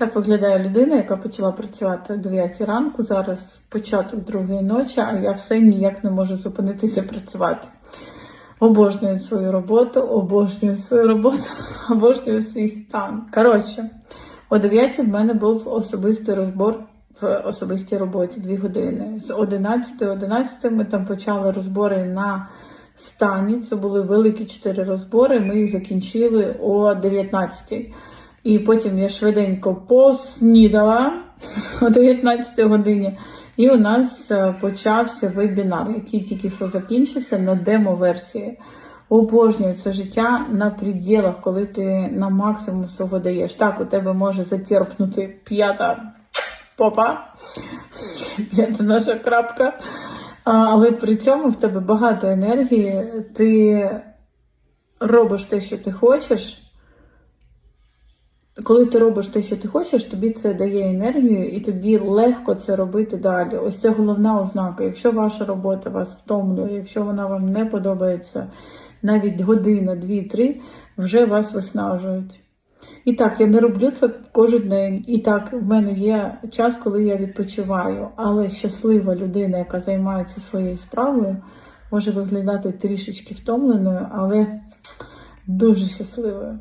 Так виглядає людина, яка почала працювати о 9 ранку. Зараз початок другої ночі, а я все ніяк не можу зупинитися працювати. Обожнюю свою роботу, обожнюю свою роботу, обожнюю свій стан. Коротше, о 9 в мене був особистий розбор в особистій роботі 2 години. З 11 11 ми там почали розбори на стані. Це були великі 4 розбори. Ми їх закінчили о 19. І потім я швиденько поснідала о 19 годині. І у нас е, почався вебінар, який тільки що закінчився на демо-версії. Обожнюю це життя на приділах, коли ти на максимум всього даєш. Так, у тебе може затерпнути п'ята попа, п'ята наша крапка. Але при цьому в тебе багато енергії, ти робиш те, що ти хочеш. Коли ти робиш те, що ти хочеш, тобі це дає енергію і тобі легко це робити далі. Ось це головна ознака. Якщо ваша робота вас втомлює, якщо вона вам не подобається, навіть година, дві, три, вже вас виснажують. І так, я не роблю це кожен день. І так, в мене є час, коли я відпочиваю. Але щаслива людина, яка займається своєю справою, може виглядати трішечки втомленою, але дуже щасливою.